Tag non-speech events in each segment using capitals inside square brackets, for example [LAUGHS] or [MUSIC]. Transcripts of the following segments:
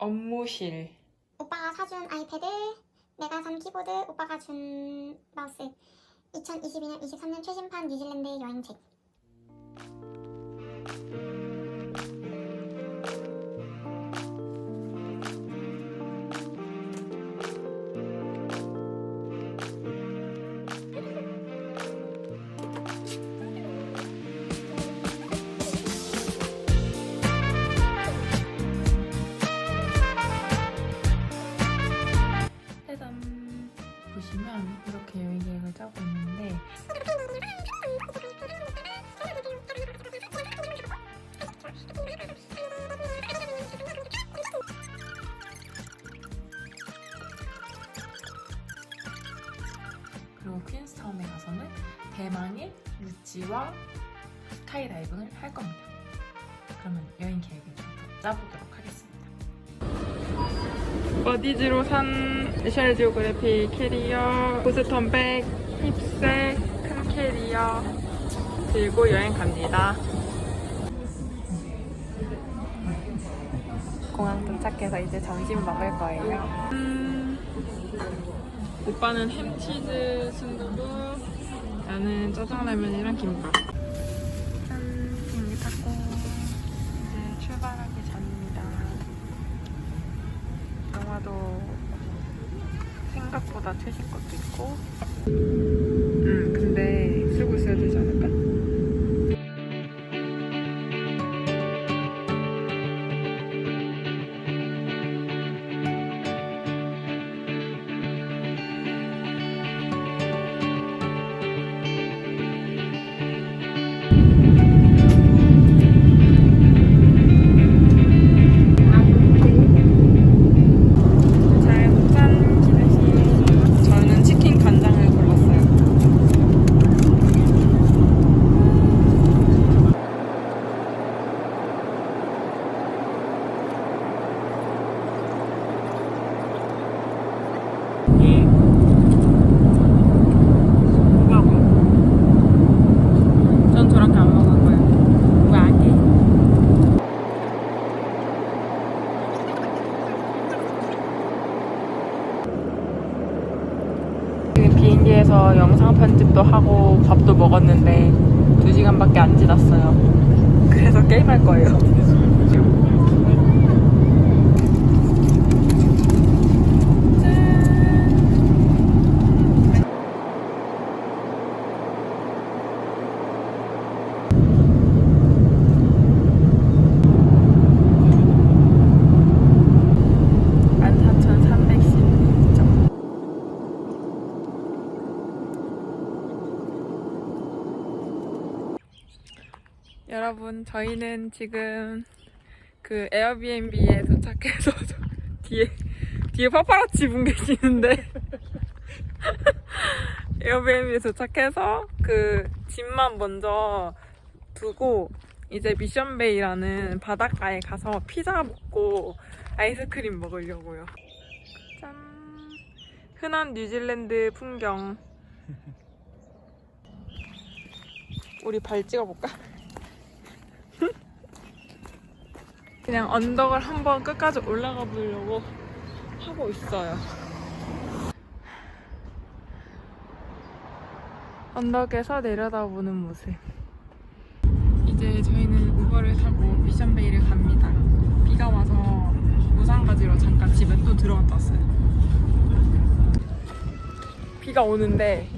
업무실. 오빠가 사준 아이패드, 내가 산 키보드, 오빠가 준 마우스. 2022년, 23년 최신판 뉴질랜드 여행책. 그리고 퀸스타운에 가서는 대망의 루찌와 스카이다이빙을 할 겁니다. 그러면 여행 계획을 좀더 짜보도록 하겠습니다. 버디즈로 산 내셔널 지오그래피 캐리어, 보스턴 백, 힙색, 큰 캐리어 들고 여행 갑니다. 공항 도착해서 이제 점심 먹을 거예요. 음, 오빠는 햄치즈 순두부, 나는 짜장라면이랑 김밥. 짠, 비행기 이제 출발하기 전입니다. 영화도 생각보다 최신 것도 있고. 음, 근데 났어요. 그래서 게임할 거예요. 여러분, 저희는 지금 그 에어비앤비에 도착해서 [LAUGHS] 저 뒤에 뒤에 파파라치 분 계시는데 [LAUGHS] 에어비앤비에 도착해서 그 짐만 먼저 두고 이제 미션베이라는 바닷가에 가서 피자 먹고 아이스크림 먹으려고요. 짠. 흔한 뉴질랜드 풍경. 우리 발 찍어볼까? [LAUGHS] 그냥 언덕을 한번 끝까지 올라가 보려고 하고 있어요. 언덕에서 내려다보는 모습. 이제 저희는 우버를 타고 미션베이를 갑니다. 비가 와서 우산 가지러 잠깐 집에 또 들어갔다 왔어요. 비가 오는데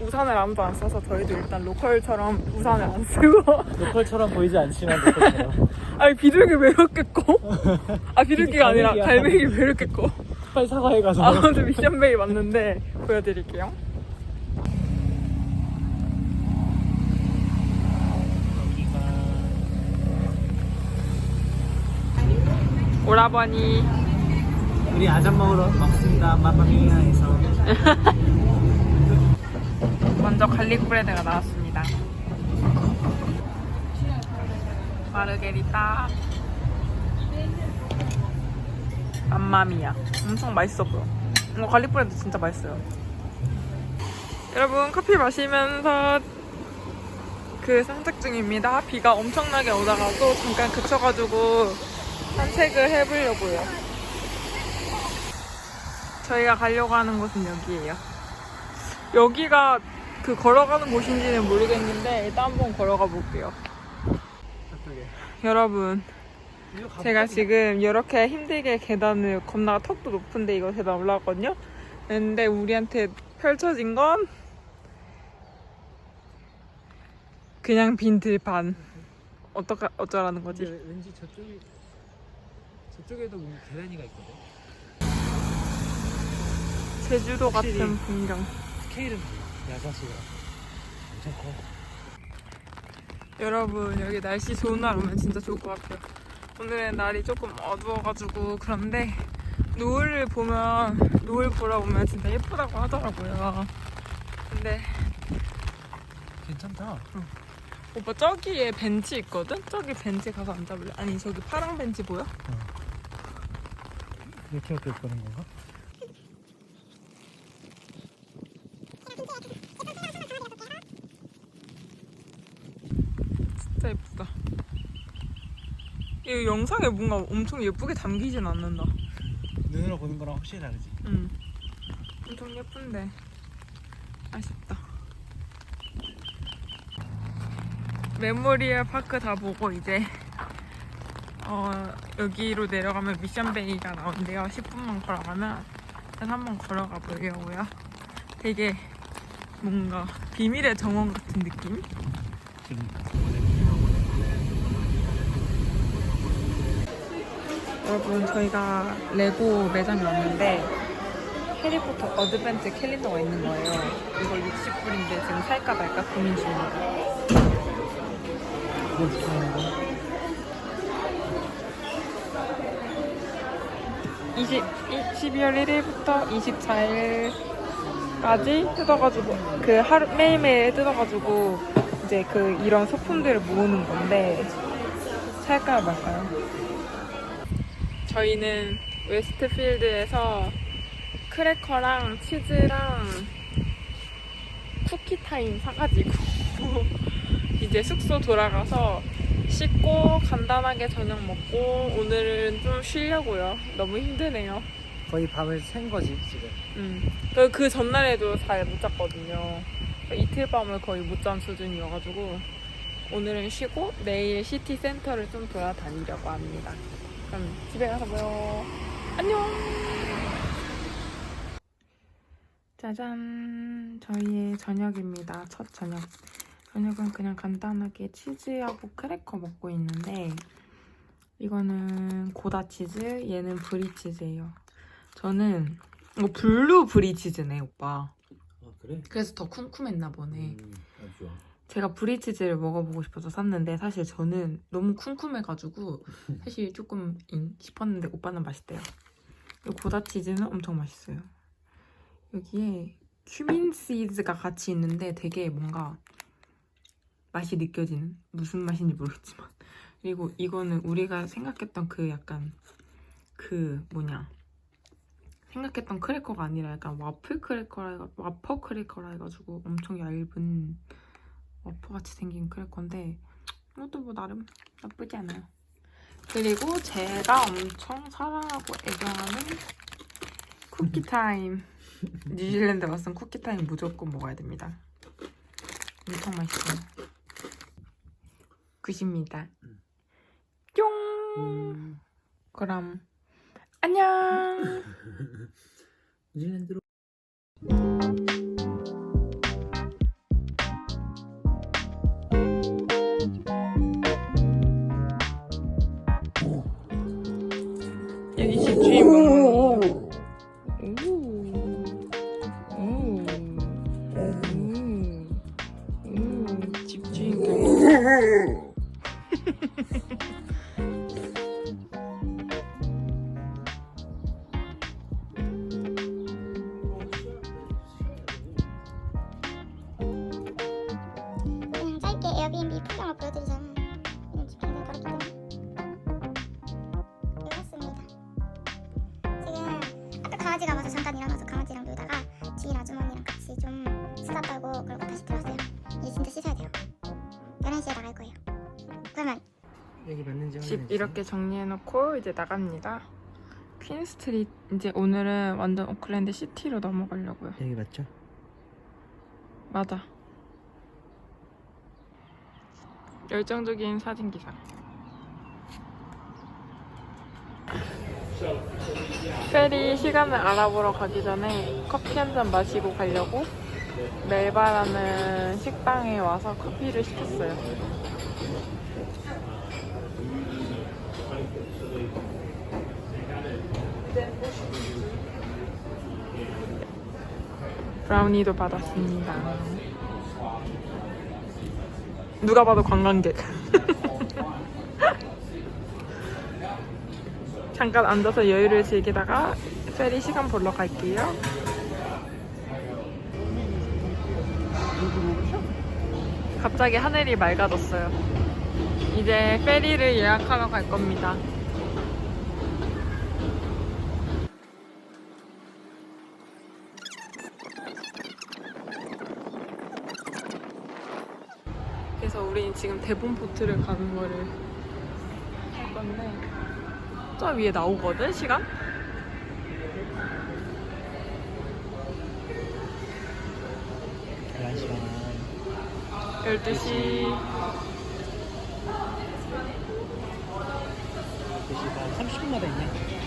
우산을 아무도 안 써서 저희도 일단 로컬처럼 우산을 안 쓰고 [LAUGHS] 로컬처럼 보이지 않지만 로컬처럼 [LAUGHS] 아니 비둘기 왜 이렇게 커? [LAUGHS] 아 비둘기가 아니라 갈매기야. 갈매기 왜 이렇게 커? 빨리 사과해 가서 아무튼 미션베이 맞는데 보여드릴게요. 오라버니 우리 아점 먹으러 먹습니다 마마미아에서 먼저 갈릭 브레드가 나왔습니다. 마르게리따 맘마미야 엄청 맛있어 보여. 이거 갈릭 브레드 진짜 맛있어요. 여러분 커피 마시면서 그 산책 중입니다. 비가 엄청나게 오다가 또 잠깐 그쳐가지고 산책을 해보려고요. 저희가 가려고 하는 곳은 여기예요. 여기가 그 걸어가는 곳인지는 모르겠는데 일단 한번 걸어가 볼게요. 여러분? 제가 지금 이렇게 힘들게 계단을 겁나 턱도 높은데 이거 계단 올라왔거든요. 근데 우리한테 펼쳐진 건 그냥 빈 들판. 어떡하, 어쩌라는 거지? 왜- 왠지 저쪽에 저쪽에도 계단이가 있거든. 제주도. 같은 풍경. 스케일은 달라. 야자수가 엄청 커. 여러분 여기 날씨 좋은 날 오면 진짜 좋을 것 같아요. 오늘은 날이 조금 어두워가지고 그런데 노을을 보면 노을 보러 오면 진짜 예쁘다고 하더라고요. 근데 괜찮다. 오빠 저기에 벤치 있거든? 저기 벤치 가서 앉아볼래? 아니 저기 파랑 벤치 보여? 이렇게 이렇게 보는 건가? 진짜 예쁘다. 이 영상에 뭔가 엄청 예쁘게 담기진 않는다. 눈으로 보는 거랑 확실히 다르지. 응. 엄청 예쁜데 아쉽다. 메모리얼 파크 다 보고 이제 어, 여기로 내려가면 미션베이가 나온대요. 10분만 걸어가면 한번 걸어가 보려고요. 되게 뭔가 비밀의 정원 같은 느낌? 그러니까. 여러분 저희가 레고 매장에 왔는데 해리포터 어드벤트 캘린더가 있는 거예요. 이거 60불인데 지금 살까 말까 고민 중입니다. 이거 좋아하는 거. 20, 12월 1일부터 24일까지 뜯어가지고 그 하루 매일매일 뜯어가지고 이제 그 이런 소품들을 모으는 건데 살까요 말까요? 저희는 웨스트필드에서 크래커랑 치즈랑 쿠키 타임 사가지고 [LAUGHS] 이제 숙소 돌아가서 씻고 간단하게 저녁 먹고 오늘은 좀 쉬려고요. 너무 힘드네요. 거의 밤을 샌 거지 지금. 음. 그, 그 전날에도 잘 못 잤거든요. 이틀 밤을 거의 못 잔 수준이어가지고 오늘은 쉬고 내일 시티 센터를 좀 돌아다니려고 합니다. 그럼 집에 가서 봐요. 안녕. 짜잔. 저희의 저녁입니다. 첫 저녁. 저녁은 그냥 간단하게 치즈하고 크래커 먹고 있는데 이거는 고다 치즈, 얘는 브리 치즈예요. 저는 이거 블루 브리 치즈네, 오빠. 아 그래? 그래서 더 쿰쿰했나 보네. 음, 아주 좋아. 제가 브리치즈를 먹어보고 싶어서 샀는데 사실 저는 너무 쿰쿰해가지고 [LAUGHS] 사실 조금 잉 싶었는데 오빠는 맛있대요. 이 고다 치즈는 엄청 맛있어요. 여기에 큐민 시즈가 같이 있는데 되게 뭔가 맛이 느껴지는 무슨 맛인지 모르겠지만 그리고 이거는 우리가 생각했던 그 약간 그 뭐냐 생각했던 크래커가 아니라 약간 와플 크래커라 해가 와퍼 크래커라 해가지고 엄청 얇은 와퍼같이 생긴 크래커인데 이것도 뭐 나름 나쁘지 않아요. 그리고 제가 엄청 사랑하고 애정하는 쿠키타임. [LAUGHS] 뉴질랜드 왔으면 쿠키타임 무조건 먹어야 됩니다. 엄청 맛있어요. 굿입니다. 뿅! 음, 그럼 안녕! [LAUGHS] 뉴질랜드로. 에어비앤비 풍경을 보여드리자면 이런 집행을 가기 때문에 이렇습니다. 지금 아까 강아지가 와서 잠깐 일어나서 강아지랑 놀다가 주인 아주머니랑 같이 좀 수다 떨고 그러고 다시 들어왔어요. 이제 진짜 씻어야 돼요. 11시에 나갈 거예요. 그러면 여기 맞는지 집 확인해주세요. 이렇게 정리해놓고 이제 나갑니다. 퀸 스트리트 이제 오늘은 완전 오클랜드 시티로 넘어가려고요. 여기 맞죠? 맞아. 열정적인 사진 기사. 페리 시간을 알아보러 가기 전에 커피 한 잔 마시고 가려고 멜바라는 식당에 와서 커피를 시켰어요. 브라우니도 받았습니다. 누가 봐도 관광객. [LAUGHS] 잠깐 앉아서 여유를 즐기다가 페리 시간 보러 갈게요. 갑자기 하늘이 맑아졌어요. 이제 페리를 예약하러 갈 겁니다. 우리는 지금 대본 보트를 가는 거를 할 건데 저 위에 나오거든 시간? 계란 시간 12시 2시간 30분마다 있네.